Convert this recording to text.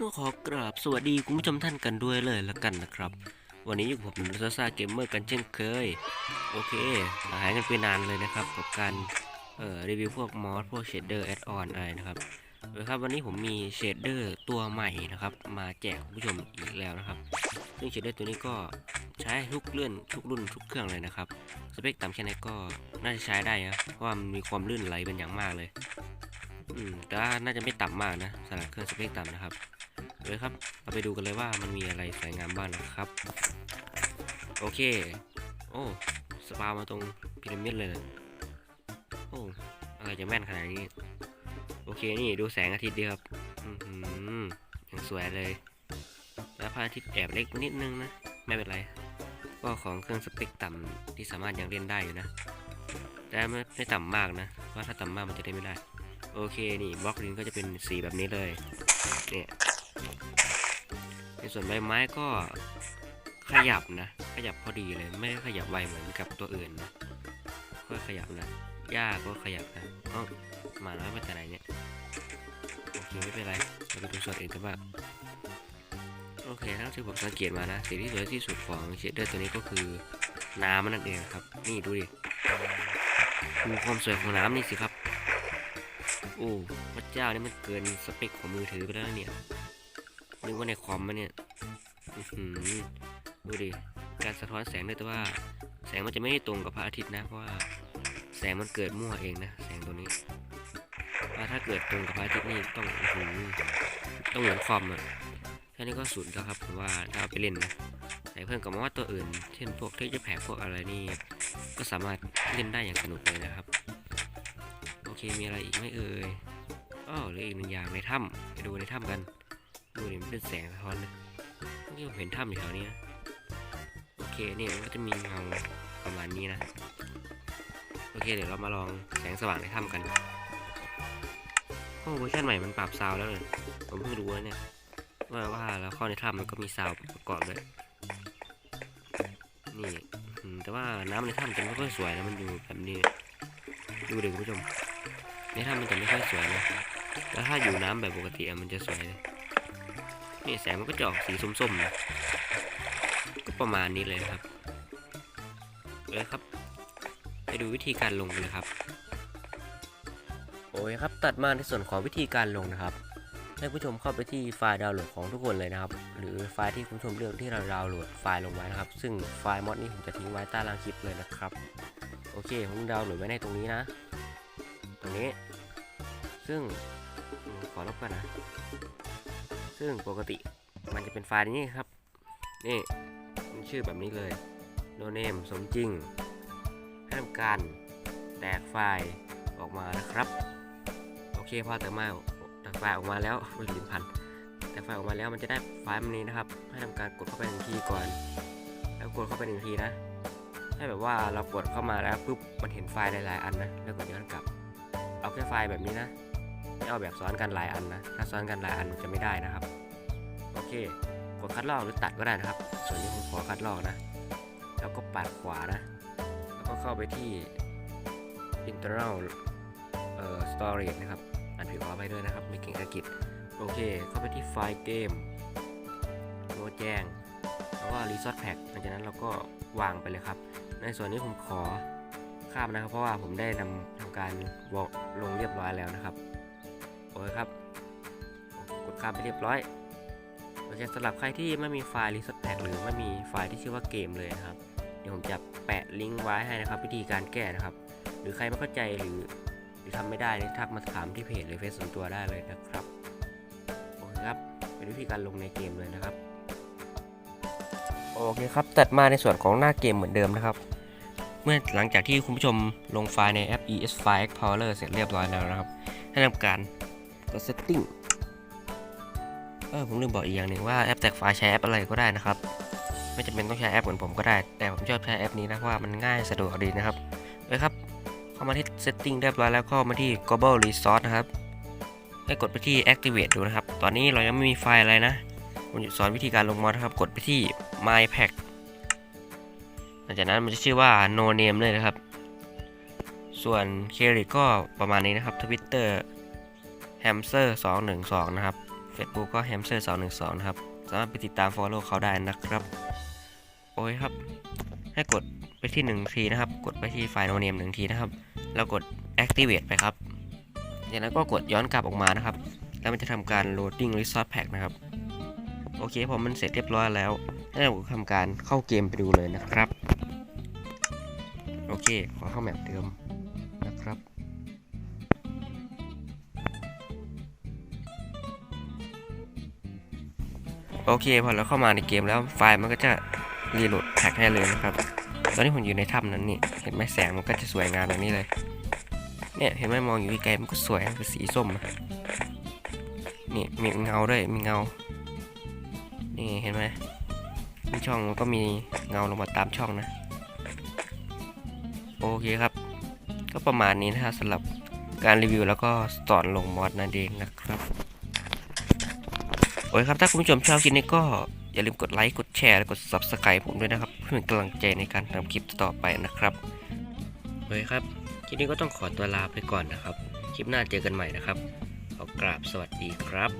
ต้องขอกราบสวัสดีคุณผู้ชมท่านกันด้วยเลยละกันนะครับ วันนี้อยู่กับผมซาซาเกมเมอร์กันเช่นเคย โอเคหายกันไปนานเลยนะครับ กับการเอ่อรีวิวพวกมอสพวกเชดเดอร์แอดออนอะไรนะครับโดยครับวันนี้ผมมีเชดเดอร์ตัวใหม่นะครับ มาแจกคุณผู้ชมอีกแล้วนะครับ ซึ่งเชดเดอร์ตัวนี้ก็ใช้ทุกเลื่อนทุกรุ่นทุกเครื่องเลยนะครับ สเปคต่ำแค่ไหนก็น่าจะใช้ได้นะเพราะว่ามันมีความลื่นไหลเป็นอย่างมากเลย อืมแต่ว่าน่าจะไม่ต่ำมากนะสำหรับเครื่องสเปคต่ำนะครับ เลยครับ เราไปดูกันเลยว่ามันมีอะไรสวยงามบ้างนะครับ โอเค โอ้สปามาตรงพีระมิดเลยนะโอ้อะไรจะแม่นขนาดนี้ โอเคนี่ดูแสงอาทิตย์ดีครับ อือหือยังสวยเลยแล้วพระอาทิตย์แอบเล็กนิดนึงนะ ไม่เป็นไร ก็ของเครื่องสเปคต่ำที่สามารถยังเล่นได้อยู่นะ แต่ไม่ไม่ต่ำมากนะเพราะถ้าต่ำมากมันจะเล่นไม่ได้ โอเคนี่บล็อกดินก็จะเป็นสีแบบนี้เลยเนี่ย ในส่วนใบไม้ก็ขยับนะ ขยับพอดีเลย ไม่ขยับไวเหมือนกับตัวอื่นนะก็ขยับนะหญ้าก็ขยับนะเอ้ามาน้อยมาแต่ไหนเนี่ยโอเคไม่เป็นไรเราไปดูส่วนอื่นกันบ้างโอเคทั้งที่ผมสังเกตมานะสิ่งที่สวยที่สุดของเชดเดอร์ตัวนี้ก็คือน้ำนั่นเองครับ นี่ดูดิดูความสวยของน้ำนี่สิครับ โอ้พระเจ้านี่มันเกินสเปคของมือถือไปแล้วเนี่ย นึกว่าในคอมมันเนี่ยดูดิ การสะท้อนแสงด้วยแต่ว่า แสงมันจะไม่ได้ตรงกับพระอาทิตย์นะเพราะว่าแสงมันเกิดมั่วเองนะแสงตัวนี้ว่าถ้าเกิดตรงกับพระอาทิตย์นี่ต้องหือต้องเหมือนคอมอะแค่นี้ก็สุดแล้วครับผมว่าถ้าเอาไปเล่นนะแต่เพิ่มกับว่าตัวอื่น เช่นพวกเทคแผกพวกอะไรนี่ก็สามารถเล่นได้อย่างสนุกเลยนะครับ โอเคมีอะไรอีกไหมเอ่ยอ้อเหลืออีกหนึ่งอย่างในถ้ำไปดูในถ้ำกัน ดูดิมันเป็นแสงสะท้อนนะเมื่อกี้ผมเห็นถ้ำอยู่แถวนี้นะโอเคเนี่ยมันก็จะมีเงาประมาณนี้นะโอเคเดี๋ยวเรามาลองแสงสว่างในถ้ำกันโอ้เวอร์ชันใหม่มันปรับซาวด์แล้วเลยผมเพิ่งรู้นะเนี่ยว่าว่าแล้วข้าในถ้ำมันก็มีซาวด์ประกอบด้วยนี่แต่ว่าน้ำในถ้ำจะไม่ค่อยสวยนะมันอยู่แบบนี้ดูดิคุณผู้ชมในถ้ำมันจะไม่ค่อยสวยนะแล้วถ้าอยู่น้ำแบบปกติอะมันจะสวยเลย นี่แสงมันก็จะออกสีส้มๆนะก็ประมาณนี้เลยครับเลยครับ ไปดูวิธีการลงกันเลยครับ โอ้ยครับตัดมาในส่วนของวิธีการลงนะครับ ให้ผู้ชมเข้าไปที่ไฟล์ดาวน์โหลดของทุกคนเลยนะครับ หรือไฟล์ที่คุณผู้ชมเลือกที่เราดาวน์โหลดไฟล์ลงไว้นะครับ ซึ่งไฟล์มอดนี้ผมจะทิ้งไว้ใต้ล่างคลิปเลยนะครับ โอเคผมดาวน์โหลดไว้ในตรงนี้นะ ตรงนี้ ซึ่งขอลบกันนะ ซึ่งปกติมันจะเป็นไฟล์นี้ครับ นี่มันชื่อแบบนี้เลย no name สมจริงให้ทำการแตกไฟล์ออกมานะครับ โอเคพอแต่มาแตกไฟล์ออกมาแล้วไม่ลิ้นพันแตกไฟล์ออกมาแล้วมันจะได้ไฟล์มันนี้นะครับ ให้ทำการกดเข้าไปหนึ่งทีก่อน แล้วกดเข้าไปหนึ่งทีนะให้แบบว่าเรากดเข้ามาแล้วปุ๊บมันเห็นไฟล์หลายๆอันนะแล้วกดย้อนกลับ เอาแค่ไฟล์แบบนี้นะ ไม่เอาแบบซ้อนกันหลายอันนะ ถ้าซ้อนกันหลายอันมันจะไม่ได้นะครับ โอเค กดคัดลอกหรือตัดก็ได้นะครับ ส่วนนี้ผมขอคัดลอกนะ แล้วก็ปัดขวานะ แล้วก็เข้าไปที่ internal เอ่อ storage นะครับอ่านผิดขอไปด้วยนะครับ ไม่เก่งอังกฤษ โอเค เข้าไปที่ไฟล์เกมโนแจ้ง แล้วก็ resource pack หลังจากนั้นเราก็วางไปเลยครับ ในส่วนนี้ผมขอข้ามนะครับ เพราะว่าผมได้นำทำการวอกลงเรียบร้อยแล้วนะครับ โอเคครับ กดข้ามไปเรียบร้อยโอเคสำหรับใครที่ไม่มีไฟล์ resource pack หรือไม่มีไฟล์ที่ชื่อว่าเกมเลยนะครับ เดี๋ยวผมจะแปะลิงก์ไว้ให้นะครับ วิธีการแก้นะครับ หรือใครไม่เข้าใจหรือหรือทำไม่ได้นี่ทักมาถามที่เพจหรือเฟซส่วนตัวได้เลยนะครับโอเคครับเป็นวิธีการลงในเกมเลยนะครับโอเคครับตัดมาในส่วนของหน้าเกมเหมือนเดิมนะครับ เมื่อหลังจากที่คุณผู้ชมลงไฟล์ในแอป ES File Explorer เสร็จเรียบร้อยแล้วนะครับให้ทำการ กด setting เออผมลืมบอกอีกอย่างหนึ่งว่าแอปแตกไฟล์ใช้แอปอะไรก็ได้นะครับ ไม่จำเป็นต้องใช้แอปเหมือนผมก็ได้ แต่ผมชอบใช้แอปนี้นะเพราะว่ามันง่ายสะดวกดีนะครับเลยครับ เข้ามาที่ setting เรียบร้อยแล้วเข้ามาที่ global resource นะครับ ให้กดไปที่ activate ดูนะครับ ตอนนี้เรายังไม่มีไฟล์อะไรนะผมจะสอนวิธีการลงมอดนะครับ กดไปที่ my pack หลังจากนั้นมันจะชื่อว่า no name เลยนะครับ ส่วนเครดิตก็ประมาณนี้นะครับ Twitter hamster 212 นะครับ Facebook ก็ hamster 212 นะครับ สามารถไปติดตาม follow เขาได้นะครับ โอ้ยครับ ให้กดไปที่1ทีนะครับ กดไปที่ไฟล์โนเนมหนึ่งทีนะครับ แล้วกด activate ไปครับ จากนั้นก็กดย้อนกลับออกมานะครับ แล้วมันจะทำการ loading resource pack นะครับ โอเคพอมันเสร็จเรียบร้อยแล้วให้เราทำการเข้าเกมไปดูเลยนะครับ โอเค ขอเข้าแมปเดิม โอเคพอเราเข้ามาในเกมแล้วไฟล์มันก็จะรีโหลดแพ็กให้เลยนะครับ ตอนนี้ผมอยู่ในถ้ำนั้นนี่เห็นไหมแสงมันก็จะสวยงามแบบนี้เลย เนี่ยเห็นไหมมองอยู่ไกลมันก็สวยเป็นสีส้มนี่มีเงาด้วยมีเงา นี่เห็นไหมมีช่องมันก็มีเงาลงมาตามช่องนะ โอเคครับ ก็ประมาณนี้นะฮะสำหรับการรีวิวแล้วก็สอนลงมอดนั่นเองนะครับ โอเคครับ ถ้าคุณผู้ชมชอบคลิปนี้ก็อย่าลืมกดไลค์ กดแชร์ และกด Subscribe ผมด้วยนะครับ เพื่อเป็นกำลังใจในการทำคลิปต่อไปนะครับโอเคครับ คลิปนี้ก็ต้องขอตัวลาไปก่อนนะครับ คลิปหน้าเจอกันใหม่นะครับ ขอกราบสวัสดีครับ